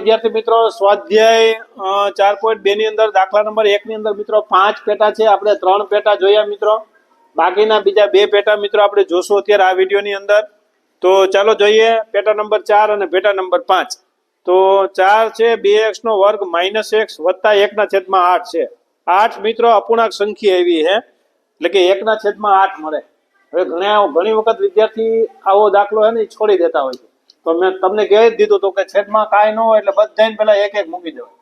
વિદ્યાર્થી મિત્રો, સ્વાધ્યાય ચાર પોઈન્ટ બે ની અંદર દાખલા નંબર એક ની અંદર મિત્રો પાંચ પેટા છે. આપણે ત્રણ પેટા જોયા મિત્રો. બાકીના બીજા બે પેટા મિત્રો આપણે જોશું અત્યારે આ વિડીયોની અંદર. તો ચાલો જોઈએ પેટા નંબર ચાર અને પેટા નંબર પાંચ. તો ચાર છે, બે એક્સ નો વર્ગ માઇનસ એક્સ વત્તા એકના છેદમાં આઠ છે. આઠ મિત્રો અપૂર્ણાંક સંખ્યા એવી છે. એટલે કે એકના છેદમાં આઠ મળે. હવે ઘણા ઘણી વખત વિદ્યાર્થી આવો દાખલો હે ને છોડી દેતા હોય છે. તો મેં તમને કહી દીધું હતું કે છેદમાં કાંઈ ન હોય એટલે બધાને પેલા એક એક મૂકી દેવાય.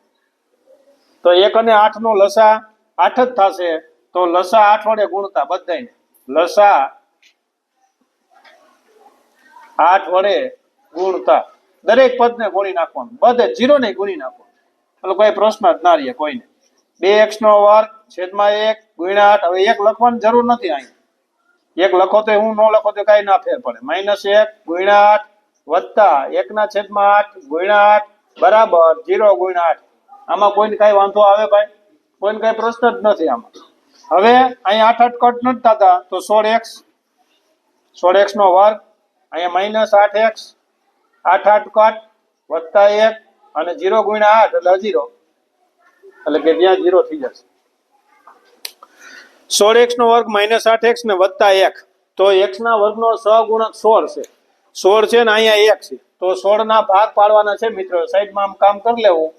તો એક અને આઠ નો લસા આઠ જ થશે. તો લસા આઠ વડે ગુણતા બધાને લસા આઠ વડે ગુણતા. દરેક પદને ગુણી નાખવાનું. બધે જીરો ને ગુણી નાખવાનું. એટલે કોઈ પ્રશ્ન જ ના રહે કોઈને. બે એક્સ નો વર્ગ, છેદમાં એક, ગુણ્યા આઠ. હવે એક લખવાની જરૂર નથી અહીં. એક લખો તો હું ન લખો તો કઈ ના ફેર પડે. માઇનસ એક, ગુણ્યા આઠ વત્તા એકના છેદમાં આઠ ગુણ્યા આઠ બરાબર જીરો ગુણ્યા આઠ. આમાં કોઈને કઈ વાંધો આવે ભાઈ? કોઈને કઈ પ્રશ્ન જ નથી આમાં. હવે અહીં આઠ આઠ કટ નથી થતા, તો સોળ એક્સ. સોળ એક્સ નો વર્ગ, અહીંયા માઇનસ આઠ એક્સ. આઠ આઠ કટ, વત્તા એક, અને જીરો ગુણ્યા આઠ, એટલે જીરો એટલે કે ત્યાં જીરો થઈ જશે. સોળ એક્સ નો વર્ગ માઇનસ આઠ એક્સ ને વત્તા એક. તો એક્સ ના વર્ગનો સહગુણક સોળ છે. સોળ છે ને અહીંયા એક છે. તો સોળ ના ભાગ પાડવાના છે મિત્રો. સાઈડમાં આમ કામ કરી લેવું.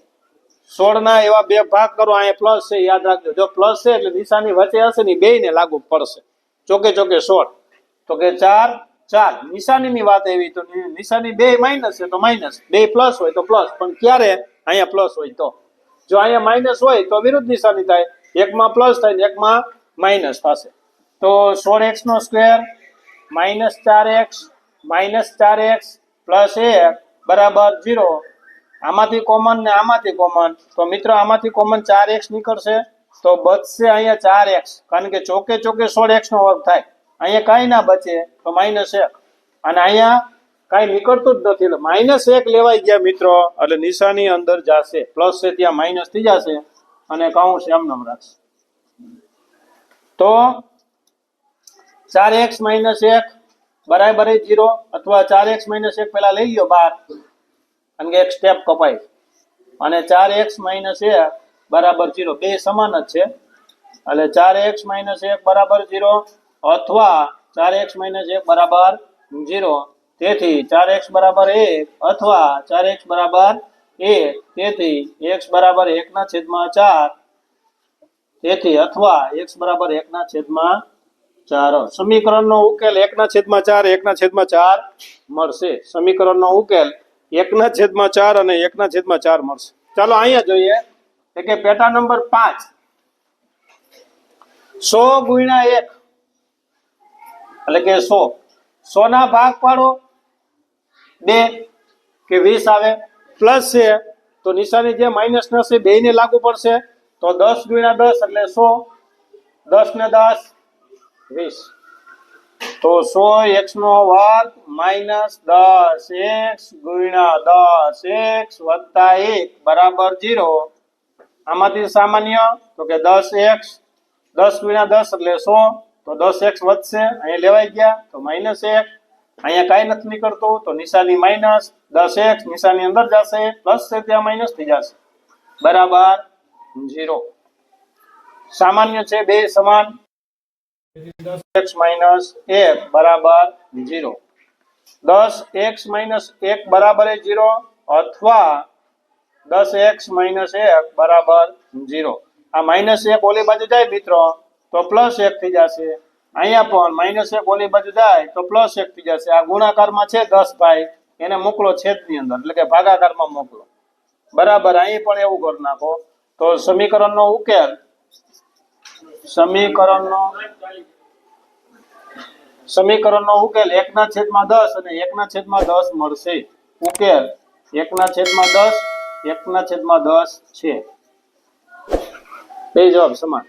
સોળ ના એવા બે ભાગ કરો, અહીંયા પ્લસ છે, યાદ રાખજો. જો પ્લસ છે એટલે નિશાની વચ્ચે હશે ને બે ને લાગુ પડશે. ચોકે ચોકે સોળ. તો કે ચાર ચાર. નિશાનીની વાત એવી તો નિશાની બે માઇનસ છે તો માઇનસ બે પ્લસ હોય તો પ્લસ. પણ ક્યારે? અહીંયા પ્લસ હોય તો. જો અહીંયા માઇનસ હોય તો વિરુદ્ધ નિશાની થાય. એકમાં પ્લસ થાય ને એકમાં માઇનસ થશે. તો સોળ એક્સ નો સ્ક્વેર માઇનસ ચાર એક્સ માઇનસ ચાર એક્સ પ્લસ એક બરાબર ઝીરો. આમાંથી કોમન ને આમાંથી કોમન તો મિત્રો, આમાંથી કોમન ચાર એક્સ નીકળશે. તો બચશે અહીંયા ચાર એક્સ. કારણ કે ચોકે ચોકે સોળ એક્સ નો વર્ગ થાય. અહીંયા કાંઈ ના બચે તો માઇનસ એક. અને અહીંયા કાંઈ નીકળતું જ નથી. માઇનસ એક લેવાઈ ગયા મિત્રો. એટલે નિશાની અંદર જશે. પ્લસ છે ત્યાં માઇનસ થઈ જશે. અને કાઉન્સ એમ નામ રાખશે. તો ચાર એક્સ માઇનસ એક બરાબર જીરો અથવા ચાર એક્સ માઇનસ એક પેલા લઈ લ્યો બાર. કારણ કે એક સ્ટેપ કપાય. અને ચાર એક્સ માઇનસ એક બરાબર જીરો. બે સમાન જ છે. એટલે ચાર એક્સ માઇનસ એક બરાબર જીરો અથવા ચાર એક્સ માઇનસ એક બરાબર જીરો. તેથી ચાર એક્સ બરાબર એક અથવા ચાર એક્સ બરાબર એક. તેથી એક્સ બરાબર એકના છેદમાં ચાર. તેથી અથવા એક્સ બરાબર એકના છેદમાં ચાર. સમીકરણનો ઉકેલ એકના છેદમાં ચાર, એકના છેદમાં ચાર મળશે. સમીકરણનો ઉકેલ એકના છેદમાં ચાર અને એકના છેદમાં ચાર મળશે. ચાલો અહીંયા જોઈએ. કે પેટા નંબર પાંચ. સો ગુણ્યા એક. એટલે કે સો. સો ના ભાગ પાડો. બે. કે વીસ આવે. પ્લસ છે. તો નિશાની જે માઇનસ હશે બે ને લાગુ પડશે. તો દસ ગુણ્યા દસ એટલે સો. દસ ને દસ. વીસ. તો સો એક્સ નો વર્ગ માઇનસ દસ એક્સ ગુણ્યા દસ એક્સ વત્તા એક બરાબર જીરો આમાંથી સામાન્ય તો કે દસ એક્સ, દસ ગુણ્યા દસ એટલે સો, તો દસ એક્સ વધશે. અહીંયા લેવાઈ ગયા તો માઇનસ એક. અહીંયા કાંઈ નથી નીકળતું તો નિશાની માઇનસ દસ એક્સ નિશાની અંદર જશે, પ્લસ છે ત્યાં માઇનસ થઈ જશે. બરાબર જીરો સામાન્ય છે બે સમાન. દસ એક્સ એક બરાબર ઝીરો દસ એક્સ માઇનસ એક બરાબર ઝીરો અથવા દસ એક્સ માઇનસ એક બરાબર ઝીરો આ માઇનસ એક ઓલી બાજુ જાય મિત્રો, તો પ્લસ એક થઈ જશે. અહીંયા પણ માઇનસ એક ઓલી બાજુ જાય, તો પ્લસ એક થઈ જશે. આ ગુણાકારમાં છે દસ ભાઈ, એને મોકલો છેદની અંદર, એટલે કે ભાગાકારમાં મોકલો. બરાબર, અહીં પણ એવું કરી નાખો. તો સમીકરણનો ઉકેલ સમીકરણનો સમીકરણનો ઉકેલ એકના છેદમાં દસ અને એકના છેદમાં દસ મળશે. ઉકેલ એકના છેદમાં દસ, એકના છેદમાં દસ છે. બે જવાબ સમાન.